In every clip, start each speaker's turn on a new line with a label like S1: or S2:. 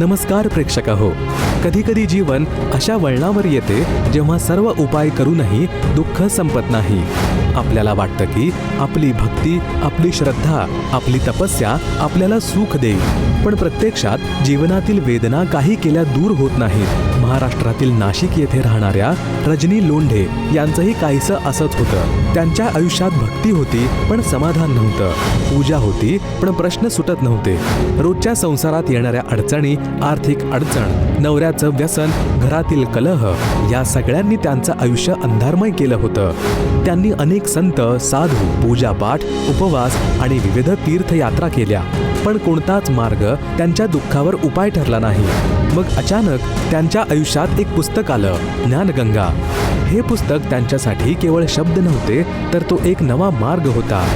S1: नमस्कार प्रेक्षक हो कधी कधी जीवन अशा वळणावर येते जेव्हा सर्व उपाय करूनही दुःख संपत नाही. आपल्याला वाटतं की आपली भक्ती आपली श्रद्धा आपली तपस्या आपल्याला सुख देईल. पण प्रत्यक्षात जीवनातील वेदना काही केल्या दूर होत नाहीत. महाराष्ट्रातील नाशिक येथे राहणाऱ्या रजनी लोंढे यांचंही काहीसं असंच होतं. त्यांच्या आयुष्यात भक्ती होती पण समाधान नव्हतं. पूजा होती पण प्रश्न सुटत नव्हते. रोजच्या संसारात येणाऱ्या अडचणी आर्थिक अडचण नवऱ्याचं व्यसन घरातील कलह या सगळ्यांनी त्यांचं आयुष्य अंधारमय केलं होतं. त्यांनी अनेक संत साधू पूजापाठ उपवास आणि विविध तीर्थयात्रा केल्या. पण कोणताच मार्ग त्यांच्या दुःखावर उपाय ठरला नाही. मग अचानक त्यांच्या आयुष्यात एक पुस्तक आलं ज्ञानगंगा. हे पुस्तक त्यांच्यासाठी केवळ शब्द नव्हते तर तो एक नवा मार्ग होता.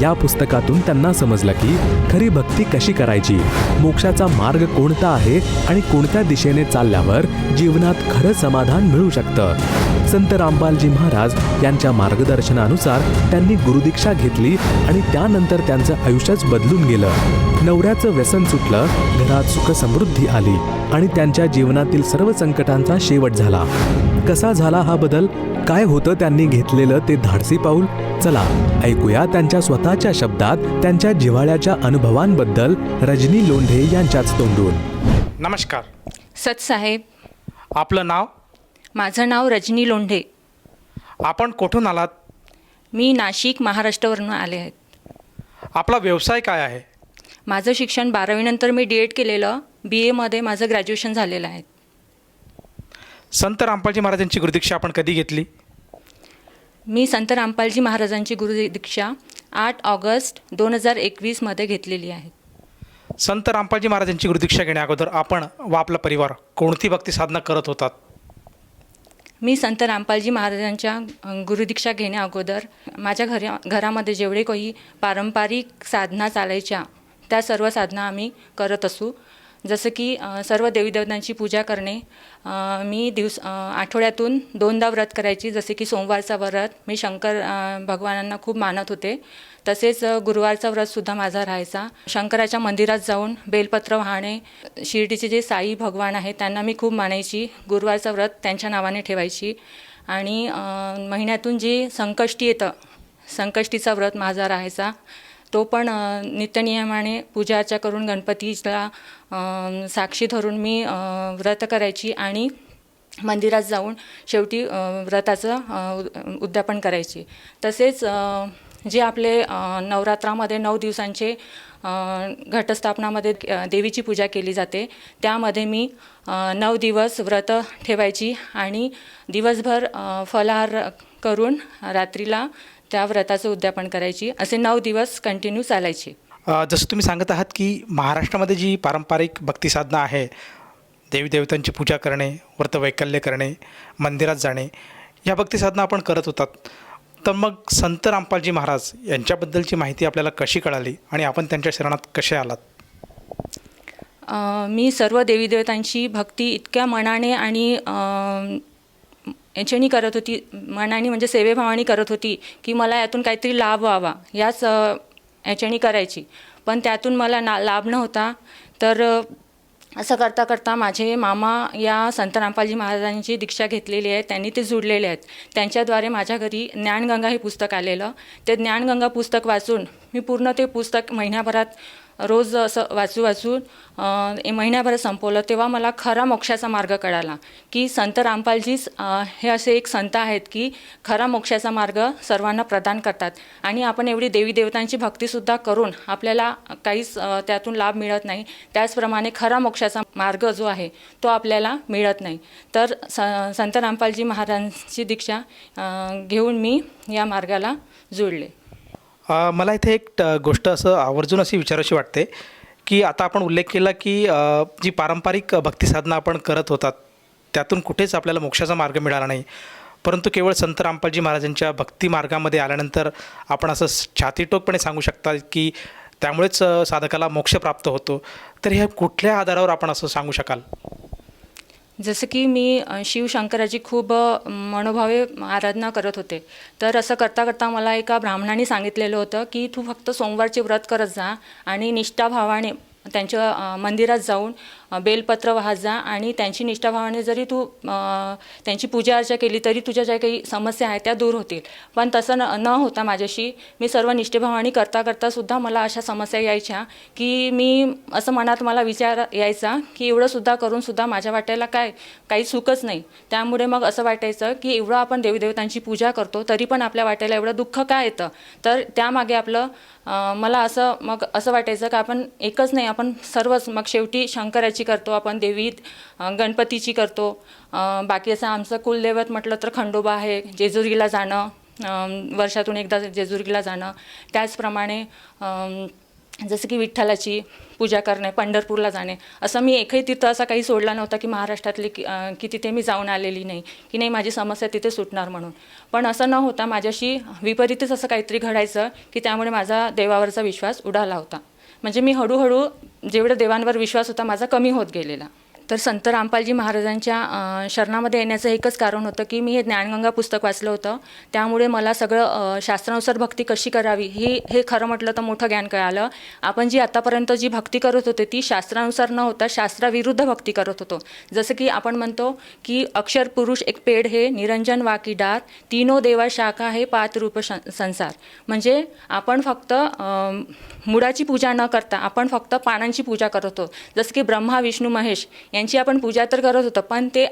S1: या पुस्तकातून त्यांना समजलं की खरी भक्ती कशी करायची? मोक्षाचा मार्ग कोणता आहे आणि कोणत्या दिशेने चालल्यावर जीवनात खरं समाधान मिळू शकतं? संत रामपालजी महाराज यांच्या मार्गदर्शनानुसार त्यांनी गुरुदीक्षा घेतली आणि त्यानंतर त्यांचं आयुष्यच बदलून गेलं. नवऱ्याचं व्यसन सुटलं घरात सुख समृद्धी आली आणि त्यांच्या जीवनातील सर्व संकटांचा शेवट झाला. कसा झाला हा बदल? काय होतं त्यांनी घेतलेलं ते धाडसी पाऊल? चला ऐकूया त्यांच्या स्वतःच्या शब्दात त्यांच्या जिव्हाळ्याच्या अनुभवांबद्दल रजनी लोंढे यांच्याच तोंडून.
S2: नमस्कार.
S3: सतसाहेब
S2: आपलं नाव?
S3: माझं नाव रजनी लोंढे.
S2: आपण कुठून आलात?
S3: मी नाशिक महाराष्ट्रावरून आले आहेत
S2: आपला व्यवसाय काय आहे?
S3: माझं शिक्षण बारावीनंतर मी डी एड केलेलं बी एमध्ये माझं ग्रॅज्युएशन झालेलं आहे.
S2: संत रामपालजी महाराजांची गुरुदीक्षा आपण कधी घेतली?
S3: मी संत रामपालजी महाराजांची गुरुदीक्षा आठ ऑगस्ट दोन हजार एकवीसमध्ये घेतलेली आहे.
S2: संत रामपालजी महाराजांची गुरुदीक्षा घेण्या अगोदर आपण व आपला परिवार कोणती भक्ती साधना करत होतात?
S3: मी संत रामपालजी महाराजांच्या गुरुदीक्षा घेण्या अगोदर माझ्या घरा घरामध्ये जेवढे काही पारंपरिक साधना चालायच्या त्या सर्व साधना आम्ही करत असू. जसं की सर्व देवीदेवतांची पूजा करणे मी दिवस आठवड्यातून दोनदा व्रत करायची. जसे की सोमवारचा व्रत मी शंकर भगवानांना खूप मानत होते. तसेच गुरुवारचा व्रतसुद्धा माझा राहायचा. शंकराच्या मंदिरात जाऊन बेलपत्र वाहणे शिर्डीचे जे साई भगवान आहेत त्यांना मी खूप मानायची. गुरुवारचं व्रत त्यांच्या नावाने ठेवायची. आणि महिन्यातून जे संकष्टी येतं संकष्टीचा व्रत माझा राहायचा. तो पण नित्यनियमाने पूजा अर्चा करून गणपतीला साक्षी धरून मी व्रत करायची आणि मंदिरात जाऊन शेवटी व्रताचं उद्यापन करायची. तसेच जे आपले नवरात्रामध्ये नऊ दिवसांचे घटस्थापनामध्ये देवीची पूजा केली जाते. त्यामध्ये मी नऊ दिवस व्रत ठेवायची आणि दिवसभर फलाहार करून रात्रीला त्या व्रताचं उद्यापन करायची. असे नऊ दिवस कंटिन्यू चालायचे.
S2: जसं तुम्ही सांगत आहात की महाराष्ट्रामध्ये जी पारंपरिक भक्तिसाधना आहे देवी देवतांची पूजा करणे व्रतवैकल्य करणे मंदिरात जाणे या भक्तिसाधना आपण करत होतात. तर मग संत रामपालजी महाराज यांच्याबद्दलची माहिती आपल्याला कशी कळाली आणि आपण त्यांच्या शरणात कसे आलात?
S3: मी सर्व देवीदेवतांची भक्ती इतक्या मनाने आणि याच्याने याच्यानी करत होती मनाने म्हणजे सेवेभावाने करत होती की मला यातून काहीतरी लाभ व्हावा याच याच्यानी करायची. पण त्यातून मला ना लाभ नव्हता. तर असं करता करता माझे मामा या संत रामपालजी महाराजांची दीक्षा घेतलेली आहे त्यांनी ते जुडलेले आहेत. त्यांच्याद्वारे माझ्या घरी ज्ञानगंगा हे पुस्तक आलेलं. ते ज्ञानगंगा पुस्तक वाचून मी पूर्ण ते पुस्तक महिन्याभरात रोज असं वाचू वाचून महिन्याभर महिन्याभरात संपवलं तेव्हा मला खरा मोक्षाचा मार्ग कळाला. की संत रामपालजीच हे असे एक संत आहेत की खरा मोक्षाचा मार्ग सर्वांना प्रदान करतात. आणि आपण एवढी देवी देवतांची भक्तीसुद्धा करून आपल्याला काहीच त्यातून लाभ मिळत नाही. त्याचप्रमाणे खरा मोक्षाचा मार्ग जो आहे तो आपल्याला मिळत नाही. तर स संत रामपालजी महाराजांची दीक्षा घेऊन मी या मार्गाला जुळले.
S2: मला इथे एक ट- गोष्ट असं आवर्जून अशी विचारायची वाटते की आता आपण उल्लेख केला की जी पारंपरिक भक्तिसाधना आपण करत होतात त्यातून कुठेच आपल्याला मोक्षाचा मार्ग मिळाला नाही. परंतु केवळ संत रामपालजी महाराजांच्या भक्ती मार्गामध्ये आल्यानंतर आपण असं छातीटोकपणे सांगू शकता की त्यामुळेच साधकाला मोक्ष प्राप्त होतो. तर ह्या कुठल्या आधारावर आपण असं सांगू शकाल?
S3: जसं की मी शिवशंकराची खूप मनोभावे आराधना करत होते. तर असं करता करता मला एका ब्राह्मणाने सांगितलेलं होतं की तू फक्त सोमवारचे व्रत करत जा आणि निष्ठाभावाने त्यांच्या मंदिरात जाऊन बेलपत्र वाहत जा आणि त्यांची निष्ठाभावाने जरी तू त्यांची पूजा अर्चा केली तरी तुझ्या ज्या काही समस्या आहेत त्या दूर होतील. पण तसं न न होता माझ्याशी मी सर्व निष्ठेभावाने करता करता सुद्धा मला अशा समस्या यायच्या की मी असं मनात मला विचार यायचा की एवढं सुद्धा माझ्या वाट्याला काय काही सुखच नाही. त्यामुळे मग असं वाटायचं की एवढं आपण देवीदेवतांची पूजा करतो तरी पण आपल्या वाट्याला एवढं दुःख काय येतं? तर त्यामागे आपलं मला असं मग असं वाटायचं की आपण एकच नाही आपण सर्वच. मग शेवटी शंकराची करतो आपण देवी गणपतीची करतो. बाकी असं आमचं कुलदैवत म्हटलं तर खंडोबा आहे जेजुरीला जाणं वर्षातून एकदा जेजुरीला जाणं. त्याचप्रमाणे जसं की विठ्ठलाची पूजा करणे पंढरपूरला जाणे. असं मी एकही तीर्थ असा काही सोडला नव्हता की महाराष्ट्रातले की की तिथे मी जाऊन आलेली नाही की नाही माझी समस्या तिथे सुटणार म्हणून. पण असं न होता माझ्याशी विपरीतच असं काहीतरी घडायचं की त्यामुळे माझा देवावरचा विश्वास उडाला होता. म्हणजे मी हळूहळू जेवढं देवांवर विश्वास होता माझा कमी होत गेलेला. तर संत रामपालजी महाराजांच्या शरणामध्ये येण्याचं एकच कारण होतं की मी हे ज्ञानगंगा पुस्तक वाचलं होतं. त्यामुळे मला सगळं शास्त्रानुसार भक्ती कशी करावी ही हे खरं म्हटलं तर मोठं ज्ञान कळालं. आपण जी आतापर्यंत जी भक्ती करत होते ती शास्त्रानुसार न होता शास्त्राविरुद्ध भक्ती करत होतो. जसं की आपण म्हणतो की अक्षर पुरुष एक पेड हे निरंजन वाकी डार तीनो देवा शाखा हे पाच रूप संसार. म्हणजे आपण फक्त मुळाची पूजा न करता आपण फक्त पानांची पूजा करत होतो. जसं की ब्रह्मा विष्णू महेश यांची आपण पूजा तर करत होतो पण ते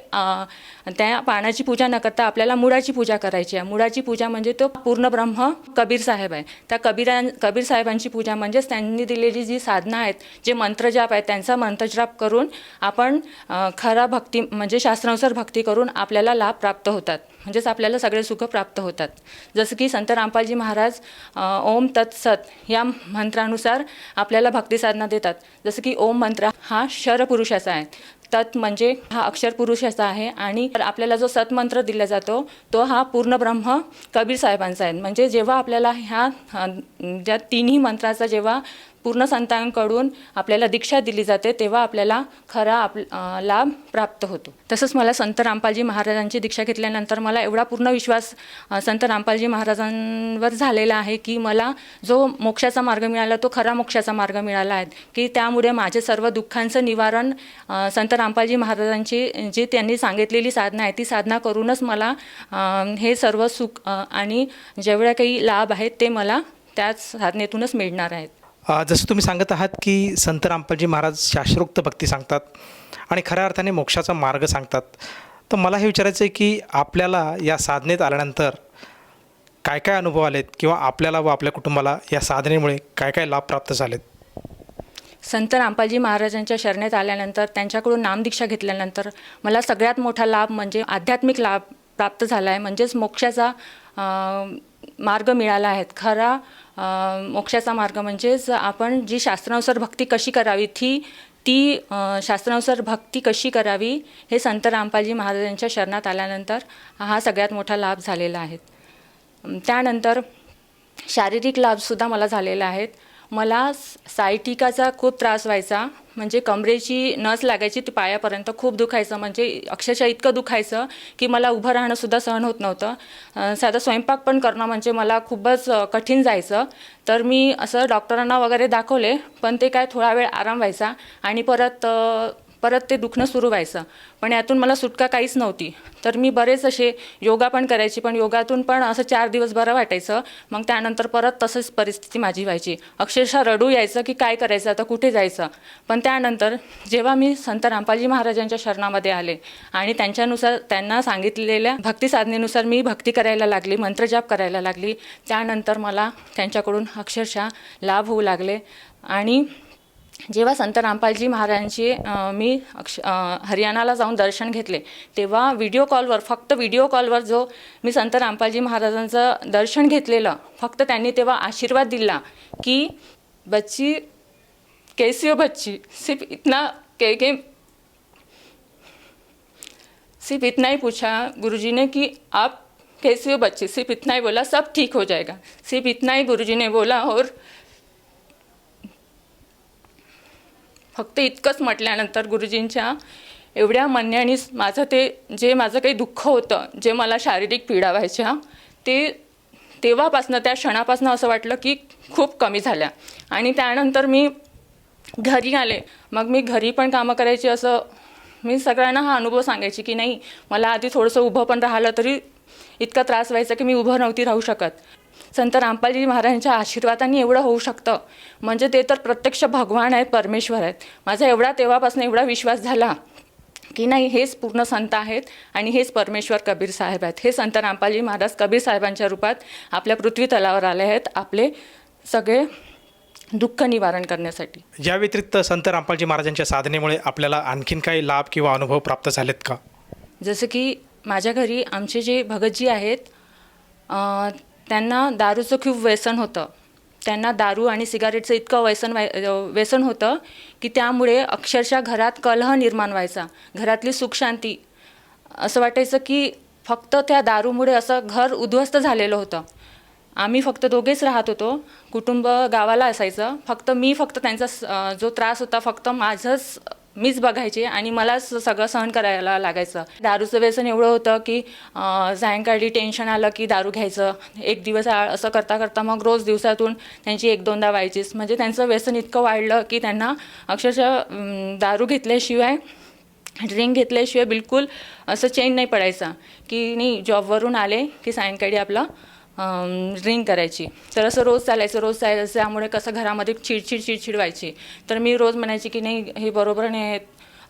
S3: त्या पानाची पूजा न करता आपल्याला मुळाची पूजा करायची आहे. मुळाची पूजा म्हणजे तो पूर्ण ब्रह्म कबीर साहेब आहे. त्या कबीरा कबीर साहेबांची पूजा म्हणजेच त्यांनी दिलेली जी साधना आहेत जे मंत्रजाप आहेत त्यांचा मंत्रजाप करून आपण खरा भक्ती म्हणजे शास्त्रानुसार भक्ती करून आपल्याला लाभ प्राप्त होतात. म्हणजेच आपल्याला सगळे सुख प्राप्त होतात. जसं की संत रामपालजी महाराज ओम तत्सत या मंत्रानुसार आपल्याला भक्ती साधना देतात. जसं की ओम मंत्र हा शरपुरुषाचा आहे. तत् म्हणजे हा अक्षर पुरुषाचा आहे आणि आपल्याला जो सतमंत्र दिला जातो तो हा पूर्ण ब्रह्म कबीर साहेबांचा आहे. म्हणजे जेव्हा आपल्याला ह्या ज्या तिन्ही मंत्राचा जेव्हा पूर्ण संतांकडून आपल्याला दीक्षा दिली जाते तेव्हा आपल्याला खरा आप लाभ प्राप्त होतो. तसंच मला संत रामपालजी महाराजांची दीक्षा घेतल्यानंतर मला एवढा पूर्ण विश्वास संत रामपालजी महाराजांवर झालेला आहे की मला जो मोक्षाचा मार्ग मिळाला तो खरा मोक्षाचा मार्ग मिळाला आहे. की त्यामुळे माझे सर्व दुःखांचं निवारण संत रामपालजी महाराजांची जी त्यांनी सांगितलेली साधना आहे ती साधना करूनच मला हे सर्व सुख आणि जेवढ्या काही लाभ आहेत ते मला त्याच साधनेतूनच मिळणार आहेत.
S2: जसं तुम्ही सांगत आहात की संत रामपालजी महाराज शास्त्रोक्त भक्ती सांगतात आणि खऱ्या अर्थाने मोक्षाचा मार्ग सांगतात. तर मला हे विचारायचं आहे की आपल्याला या साधनेत आल्यानंतर काय काय अनुभव आलेत किंवा आपल्याला व आपल्या कुटुंबाला या साधनेमुळे काय काय लाभ प्राप्त झालेत?
S3: संत रामपालजी महाराजांच्या शरणेत आल्यानंतर त्यांच्याकडून नामदीक्षा घेतल्यानंतर मला सगळ्यात मोठा लाभ म्हणजे आध्यात्मिक लाभ प्राप्त झाला आहे. म्हणजेच मोक्षाचा मार्ग मिळाला आहे. खरा मोक्षाचा मार्ग म्हणजेच आपण जी शास्त्रानुसार भक्ती कशी करावी ती ती शास्त्रानुसार भक्ती कशी करावी हे संत रामपालजी महाराजांच्या शरणात आल्यानंतर हा सगळ्यात मोठा लाभ झालेला आहे. त्यानंतर शारीरिक लाभसुद्धा मला झालेला आहेत मला स- सायटिकाचा खूप त्रास व्हायचा. म्हणजे कमरेची नस लागायची ती पायापर्यंत खूप दुखायचं. म्हणजे अक्षरशः इतकं दुखायचं की मला उभं राहणंसुद्धा सहन होत नव्हतं. साधा स्वयंपाक पण करणं म्हणजे मला खूपच कठीण जायचं. तर मी असं डॉक्टरांना वगैरे दाखवले पण ते काय थोडा वेळ आराम व्हायचा. आणि परत परत ते दुखणं सुरू व्हायचं. पण यातून मला सुटका काहीच नव्हती. तर मी बरेच असे योगा पण करायची पण योगातून पण असं चार दिवस बरं वाटायचं. मग त्यानंतर परत तसंच परिस्थिती माझी व्हायची. अक्षरशः रडू यायचं की काय करायचं आता कुठे जायचं? पण त्यानंतर जेव्हा मी संत रामपाजी महाराजांच्या शरणामध्ये आले आणि त्यांच्यानुसार त्यांना सांगितलेल्या भक्ती साधनेनुसार मी भक्ती करायला लागली मंत्रजाप करायला लागली त्यानंतर मला त्यांच्याकडून अक्षरशः लाभ होऊ लागले. आणि जेव्हा संत रामपालजी महाराजांची मी अक्ष हरियाणाला जाऊन दर्शन घेतले तेव्हा व्हिडिओ कॉलवर फक्त व्हिडिओ कॉलवर जो मी संत रामपालजी महाराजांचं दर्शन घेतलेलं फक्त त्यांनी तेव्हा आशीर्वाद दिला की बच्ची कैसी हो बच्ची? सिर्फ इतना के के सिर्फ इतना ही पूछा गुरुजी ने कि आप कैसी हो बच्ची? सिर्फ इतना ही बोला सब ठीक हो जाएगा। सिर्फ इतना ही गुरुजी ने बोला और फक्त इतकंच म्हटल्यानंतर गुरुजींच्या एवढ्या मान्याने माझं ते जे माझं काही दुःख होतं जे मला शारीरिक पीडा व्हायच्या ते तेव्हापासनं त्या क्षणापासनं असं वाटलं की खूप कमी झाल्या. आणि त्यानंतर मी घरी आले. मग मी घरी पण कामं करायची असं मी सगळ्यांना हा अनुभव सांगायची की नाही मला आधी थोडंसं उभं पण राहिलं तरी इतका त्रास व्हायचा की मी उभं नव्हती राहू शकत. संत रामपालजी महाराजांच्या आशीर्वादाने एवढं होऊ शकतं. म्हणजे ते तर प्रत्यक्ष भगवान आहेत परमेश्वर आहेत. माझा एवढा तेव्हापासून एवढा विश्वास झाला की नाही हेच पूर्ण संत आहेत आणि हेच परमेश्वर कबीर साहेब आहेत. हे संत रामपालजी महाराज कबीर साहेबांच्या रूपात आपल्या पृथ्वी तलावर आले आहेत आपले सगळे दुःख निवारण करण्यासाठी.
S2: या व्यतिरिक्त संत रामपालजी महाराजांच्या साधनेमुळे आपल्याला आणखीन काही लाभ किंवा अनुभव प्राप्त झालेत का?
S3: जसं की माझ्या घरी आमचे जे भगतजी आहेत त्यांना दारूचं खूप व्यसन होतं. त्यांना दारू आणि सिगारेटचं इतकं व्यसन व्हाय व्यसन होतं की त्यामुळे अक्षरशः घरात कलह निर्माण व्हायचा. घरातली सुखशांती. असं वाटायचं की फक्त त्या दारूमुळे असं घर उद्ध्वस्त झालेलं होतं. आम्ही फक्त दोघेच राहत होतो. कुटुंब गावाला असायचं. फक्त मी फक्त त्यांचा स- जो त्रास होता फक्त माझंच मीच बघायचे आणि मलाच सगळं सहन करायला लागायचं. दारूचं व्यसन एवढं होतं की सायंकाळी टेन्शन आलं की दारू घ्यायचं. एक दिवस असं करता करता मग रोज दिवसातून त्यांची एक दोनदा व्हायचीच. म्हणजे त्यांचं व्यसन इतकं वाढलं की त्यांना अक्षरशः दारू घेतल्याशिवाय ड्रिंक घेतल्याशिवाय बिलकुल असं चेंज नाही पडायचा. की नाही जॉबवरून आले की सायंकाळी आपलं ड्रिंक करायची. तर असं रोज चालायचं रोज चालायचं त्यामुळे कसं घरामध्ये चिडचिड चिडचिड व्हायची. तर मी रोज म्हणायची की नाही हे बरोबर नाही आहेत.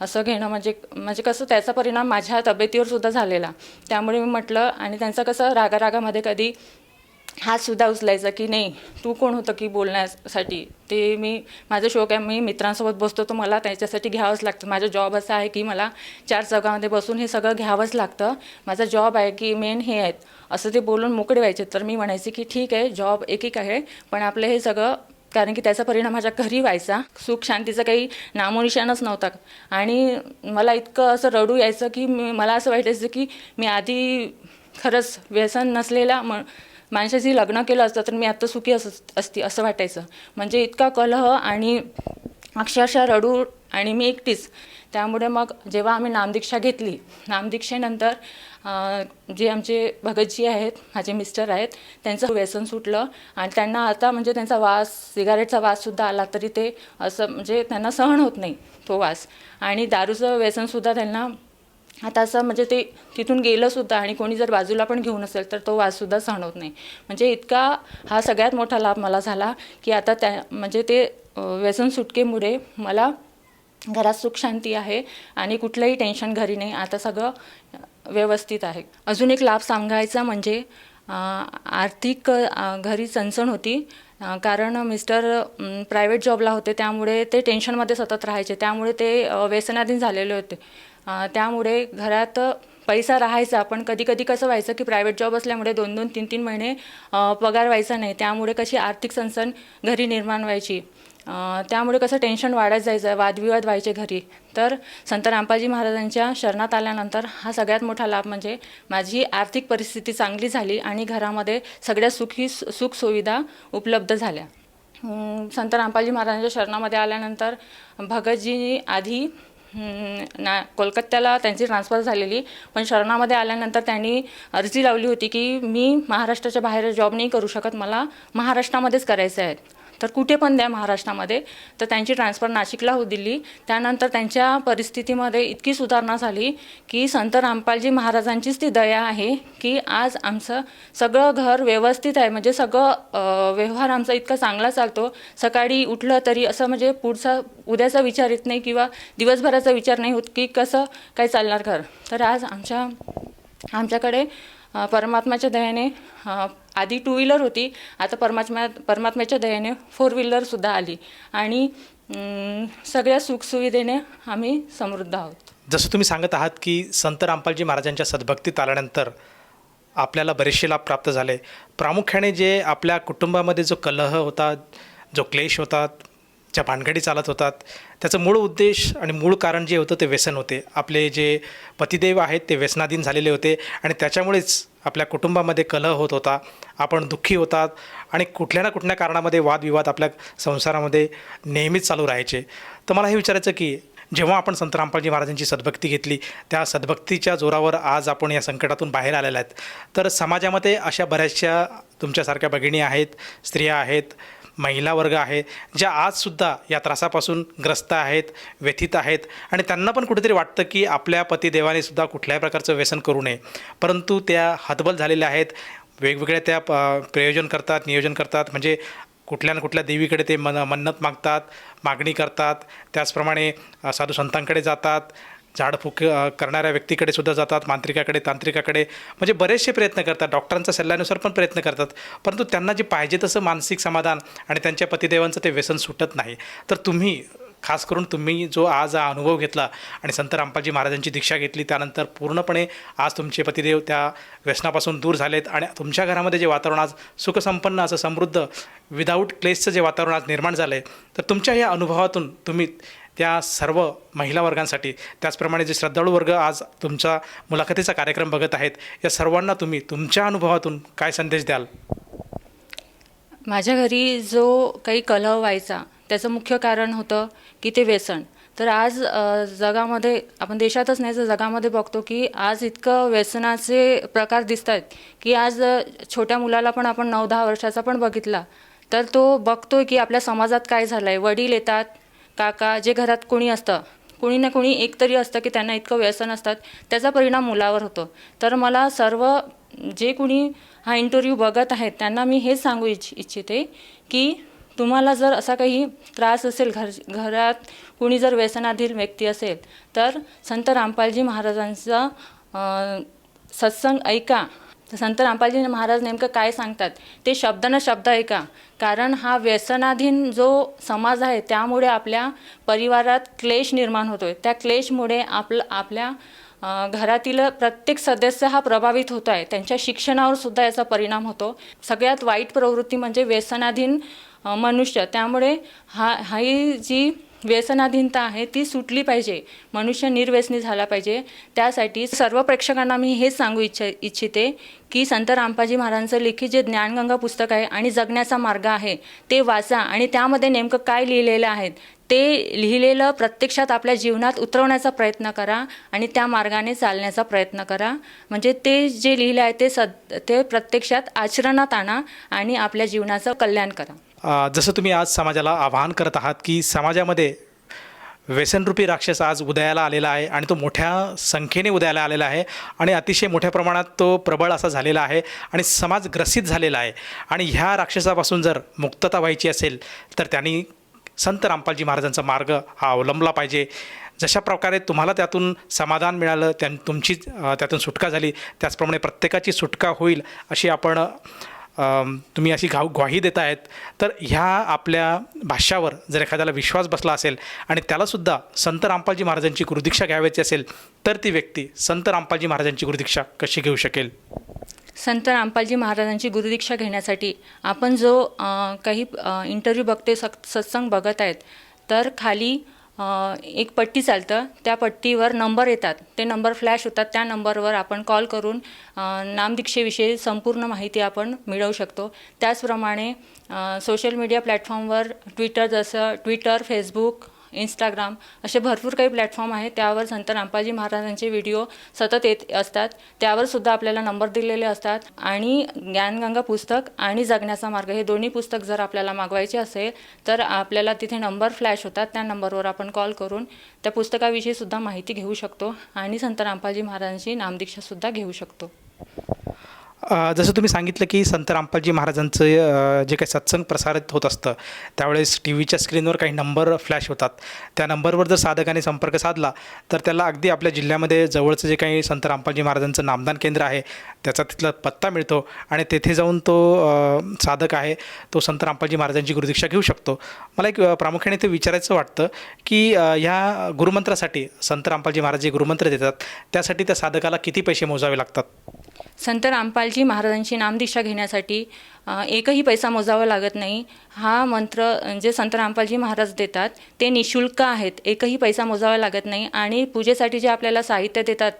S3: असं घेणं म्हणजे म्हणजे कसं त्याचा परिणाम माझ्या तब्येतीवर सुद्धा झालेला. त्यामुळे मी म्हटलं आणि त्यांचं कसं रागारागामध्ये कधी हात सुद्धा उचलायचा की नाही तू कोण होतं की बोलण्यासाठी? ते मी माझं शौक आहे मी मित्रांसोबत बसतो तर मला त्याच्यासाठी घ्यावंच लागतं. माझा जॉब असा आहे की मला चार चौकामध्ये बसून हे सगळं घ्यावंच लागतं. माझा जॉब आहे की मेन हे आहेत. असं ते बोलून मोकळे व्हायचे. तर मी म्हणायचे की ठीक आहे जॉब एक एक आहे पण आपलं हे सगळं कारण की त्याचा परिणाम माझ्या घरी व्हायचा. सुख शांतीचा काही नामोनिशाणच नव्हता. आणि मला इतकं असं रडू यायचं की मी मला असं वाटायचं की मी आधी खरंच व्यसन नसलेला म माणसाशी लग्न केलं असतं तर मी आत्ता सुखी अस असती असं वाटायचं. म्हणजे इतका कलह आणि अक्षरशः रडू आणि मी एकटीच. त्यामुळे मग जेव्हा आम्ही नामदीक्षा घेतली नामदीक्षेनंतर जे आमचे भगतजी आहेत माझे मिस्टर आहेत त्यांचं व्यसन सुटलं आणि त्यांना आता म्हणजे त्यांचा वास सिगारेटचा वाससुद्धा आला तरी ते असं म्हणजे त्यांना सहन होत नाही तो वास. आणि दारूचं व्यसनसुद्धा त्यांना आता असं म्हणजे ते तिथून गेलंसुद्धा आणि कोणी जर बाजूला पण घेऊन असेल तर तो वाससुद्धा सहन होत नाही. म्हणजे इतका हा सगळ्यात मोठा लाभ मला झाला की आता त्या म्हणजे ते व्यसन सुटकेमुळे मला घरात सुख शांती आहे आणि कुठलंही टेन्शन घरी नाही. आता सगळं व्यवस्थित आहे. अजून एक लाभ सांगायचा म्हणजे आर्थिक घरी चणचण होती. कारण मिस्टर प्रायव्हेट जॉबला होते. त्यामुळे ते टेन्शनमध्ये सतत राहायचे. त्यामुळे ते व्यसनाधीन झालेले होते. त्यामुळे घरात पैसा राहायचा. पण कधी कधी कसं व्हायचं की प्रायव्हेट जॉब असल्यामुळे दोन दोन तीन तीन महिने पगार व्हायचा नाही. त्यामुळे कशी आर्थिक सणसण घरी निर्माण व्हायची? त्यामुळे कसं टेन्शन वाढत जायचं वादविवाद व्हायचे घरी. तर संत रामपाजी महाराजांच्या शरणात आल्यानंतर हा सगळ्यात मोठा लाभ म्हणजे माझी आर्थिक परिस्थिती चांगली झाली आणि घरामध्ये सगळ्या सुखी सुखसुविधा उपलब्ध झाल्या. संत रामपाजी महाराजांच्या शरणामध्ये आल्यानंतर भगतजी आधी ना कोलकात्याला त्यांची ट्रान्सफर झालेली. पण शरणामध्ये आल्यानंतर त्यांनी अर्जी लावली होती की मी महाराष्ट्राच्या बाहेर जॉब नाही करू शकत मला महाराष्ट्रामध्येच करायचं आहे तर कुठे पण द्या महाराष्ट्रामध्ये. तर त्यांची ट्रान्सफर नाशिकला होऊ दिली. त्यानंतर त्यांच्या परिस्थितीमध्ये इतकी सुधारणा झाली की संत रामपालजी महाराजांचीच ती दया आहे की आज आमचं सगळं घर व्यवस्थित आहे. म्हणजे सगळं व्यवहार आमचा इतका चांगला चालतो. सकाळी उठलं तरी असं म्हणजे पुढचा उद्याचा विचार येत नाही किंवा दिवसभराचा विचार नाही होत की कसं काय चालणार घर. तर आज आमच्या आमच्याकडे परमात्माच्या परमात्म्याच्या दयाने आधी टू व्हीलर होती आता परमात्मा परमात्म्याच्या दयाने फोर व्हीलरसुद्धा आली. आणि सगळ्या सुखसुविधेने आम्ही समृद्ध आहोत.
S2: जसं तुम्ही सांगत आहात की संत रामपालजी महाराजांच्या सद्भक्तीत आल्यानंतर आपल्याला बरेचसे लाभ प्राप्त झाले. प्रामुख्याने जे आपल्या कुटुंबामध्ये जो कलह होता जो क्लेश होता ज्या भानगडी चालत होतात त्याचं मूळ उद्देश आणि मूळ कारण जे होतं ते व्यसन होते. आपले जे पतिदेव आहेत ते व्यसनाधीन झालेले होते आणि त्याच्यामुळेच आपल्या कुटुंबामध्ये कलह होत होता आपण दुःखी होतात आणि कुठल्या ना कुठल्या कारणामध्ये वादविवाद आपल्या संसारामध्ये नेहमीच चालू राहायचे. तर मला हे विचारायचं की जेव्हा आपण संत रामपालजी महाराजांची सद्भक्ती घेतली त्या सद्भक्तीच्या जोरावर आज आपण या संकटातून बाहेर आलेल्या आहेत. तर समाजामध्ये अशा बऱ्याचशा तुमच्यासारख्या भगिनी आहेत स्त्रिया आहेत महिला वर्ग आहे ज्या आजसुद्धा या त्रासापासून ग्रस्त आहेत व्यथित आहेत आणि त्यांना पण कुठेतरी वाटतं की आपल्या पतिदेवाने सुद्धा कुठल्याही प्रकारचं व्यसन करू नये. परंतु त्या हतबल झालेल्या आहेत वेगवेगळ्या त्या प- प्रयोजन करतात नियोजन करतात. म्हणजे कुठल्या ना कुठल्या देवीकडे ते मन मन्नत मागतात मागणी करतात. त्याचप्रमाणे साधू संतांकडे जातात. झाडफूक करणाऱ्या व्यक्तीकडे सुद्धा जातात मांत्रिकाकडे तांत्रिकाकडे. म्हणजे बरेचसे प्रयत्न करतात डॉक्टरांचा सल्ल्यानुसार पण प्रयत्न करतात. परंतु त्यांना जे पाहिजे तसं मानसिक समाधान आणि त्यांच्या पतिदेवांचं ते व्यसन सुटत नाही. तर तुम्ही खास करून तुम्ही जो आज हा अनुभव घेतला आणि संत रामपालजी महाराजांची दीक्षा घेतली त्यानंतर पूर्णपणे आज तुमचे पतिदेव त्या व्यसनापासून दूर झालेत आणि तुमच्या घरामध्ये जे वातावरण आज सुखसंपन्न असं समृद्ध विदाऊट क्लेसचं जे वातावरण आज निर्माण झालं आहे तर तुमच्या या अनुभवातून तुम्ही त्या सर्व महिला वर्गांसाठी. त्याचप्रमाणे जे श्रद्धाळू वर्ग आज तुमचा मुलाखतीचा कार्यक्रम बघत आहेत या सर्वांना तुम्ही तुमच्या अनुभवातून काय संदेश द्याल?
S3: माझ्या घरी जो काही कलह व्हायचा त्याचं मुख्य कारण होतं की ते व्यसन. तर आज जगामध्ये आपण देशातच नाही तर जगामध्ये बघतो की आज इतकं व्यसनाचे प्रकार दिसत आहेत की आज छोट्या मुलाला पण आपण नऊ दहा वर्षाचा पण बघितला तर तो बघतोय की आपल्या समाजात काय झालं आहे वडील येतात काका जे घरात कोणी असतं कोणी ना कोणी एक तरी असतं की त्यांना इतकं व्यसन असतात त्याचा परिणाम मुलावर होतो. तर मला सर्व जे कुणी हा इंटरव्ह्यू बघत आहेत त्यांना मी हेच सांगू इच्छ इच्छिते की तुम्हाला जर असा काही त्रास असेल घर घरात कुणी जर व्यसनाधीन व्यक्ती असेल तर संत रामपालजी महाराजांचा सत्संग ऐका. तर संत रामपालजी महाराज नेमकं काय सांगतात? ते शब्द न शब्द ऐका. कारण हा व्यसनाधीन जो समाज आहे त्यामुळे आपल्या परिवारात क्लेश निर्माण होतोय. त्या क्लेशमुळे आपलं आपल्या घरातील प्रत्येक सदस्य हा प्रभावित होत आहे त्यांच्या शिक्षणावर सुद्धा याचा परिणाम होतो. सगळ्यात वाईट प्रवृत्ती म्हणजे व्यसनाधीन मनुष्य. त्यामुळे हा ही जी व्यसनाधीनता आहे ती सुटली पाहिजे. मनुष्य निर्व्यसनी झाला पाहिजे. त्यासाठी सर्व प्रेक्षकांना मी हेच सांगू इच्छ इच्छिते की संत रामपाजी महाराजांचं लिखित जे ज्ञानगंगा पुस्तक आहे आणि जगण्याचा मार्ग आहे ते वाचा आणि त्यामध्ये नेमकं काय लिहिलेलं आहे ते लिहिलेलं प्रत्यक्षात आपल्या जीवनात उतरवण्याचा प्रयत्न करा आणि त्या मार्गाने चालण्याचा प्रयत्न करा. म्हणजे ते जे लिहिलं आहे ते सद ते प्रत्यक्षात आचरणात आणा आणि आपल्या जीवनाचं कल्याण करा.
S2: जसं तुम्ही आज समाजाला आवाहन करत आहात की समाजामध्ये व्यसनरूपी राक्षस आज उदयाला आलेला आहे आणि तो मोठ्या संख्येने उदयाला आलेला आहे आणि अतिशय मोठ्या प्रमाणात तो प्रबळ असा झालेला आहे आणि समाज ग्रसित झालेला आहे. आणि ह्या राक्षसापासून जर मुक्तता व्हायची असेल तर त्यांनी संत रामपालजी महाराजांचा मार्ग हा अवलंबला पाहिजे. जशा प्रकारे तुम्हाला त्यातून समाधान मिळालं त्या तुमची त्यातून सुटका झाली त्याचप्रमाणे प्रत्येकाची सुटका होईल अशी आपण तुम्ही अशी घाव ग्वाही देत आहेत तर ह्या आपल्या भाष्यावर जर एखाद्याला विश्वास बसला असेल आणि त्यालासुद्धा संत रामपालजी महाराजांची गुरुदीक्षा घ्यावयाची असेल तर ती व्यक्ती संत रामपालजी महाराजांची गुरुदीक्षा कशी घेऊ शकेल?
S3: संत रामपालजी महाराजांची गुरुदीक्षा घेण्यासाठी आपण जो काही इंटरव्ह्यू बघते सत् सत्संग बघत आहेत तर खाली एक पट्टी चालतं. त्या पट्टीवर नंबर येतात. ते नंबर फ्लॅश होतात. त्या नंबरवर आपण कॉल करून नामदीक्षेविषयी संपूर्ण माहिती आपण मिळवू शकतो. त्याचप्रमाणे सोशल मीडिया प्लॅटफॉर्मवर ट्विटर जसं ट्विटर फेसबुक इंस्टाग्राम असे भरपूर काही प्लॅटफॉर्म आहेत. त्यावर संत रामपाजी महाराजांचे व्हिडिओ सतत येत असतात. त्यावर सुद्धा आपल्याला नंबर दिलेले असतात. आणि ज्ञानगंगा पुस्तक आणि जगण्याचा मार्ग हे दोन्ही पुस्तक जर आपल्याला मागवायचे असेल तर आपल्याला तिथे नंबर फ्लॅश होतात. त्या नंबरवर आपण कॉल करून त्या पुस्तकाविषयी सुद्धा माहिती घेऊ शकतो आणि संत रामपाजी महाराजांची नामदीक्षासुद्धा घेऊ शकतो.
S2: जसं तुम्ही सांगितलं की संत रामपालजी महाराजांचं जे काही सत्संग प्रसारित होत असतं त्यावेळेस टी व्हीच्या स्क्रीनवर काही नंबर फ्लॅश होतात. त्या नंबरवर जर साधकाने संपर्क साधला तर त्याला अगदी आपल्या जिल्ह्यामध्ये जवळचं जे काही संत रामपालजी महाराजांचं नामदान केंद्र आहे त्याचा तिथला पत्ता मिळतो आणि तेथे जाऊन तो साधक आहे तो संत रामपालजी महाराजांची गुरुदीक्षा घेऊ शकतो. मला एक प्रामुख्याने ते विचारायचं वाटतं की ह्या गुरुमंत्रासाठी संत रामपालजी महाराज जे गुरुमंत्र देतात त्यासाठी त्या साधकाला किती पैसे मोजावे लागतात?
S3: संत रामपालजी महाराजांची नामदीक्षा घेण्यासाठी एकही पैसा मोजावा लागत नाही. हा मंत्र जे संत रामपालजी महाराज देतात ते निशुल्क आहेत. एकही पैसा मोजावा लागत नाही. आणि पूजेसाठी जे आपल्याला साहित्य देतात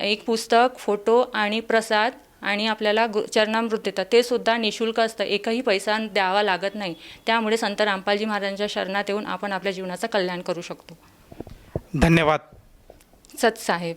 S3: एक पुस्तक फोटो आणि प्रसाद आणि आपल्याला गु चरणामृत देतात ते सुद्धा निशुल्क असतं. एकही पैसा द्यावा लागत नाही. त्यामुळे संत रामपालजी महाराजांच्या शरणात येऊन आपण आपल्या जीवनाचं कल्याण करू शकतो.
S2: धन्यवाद.
S3: सतसाहेब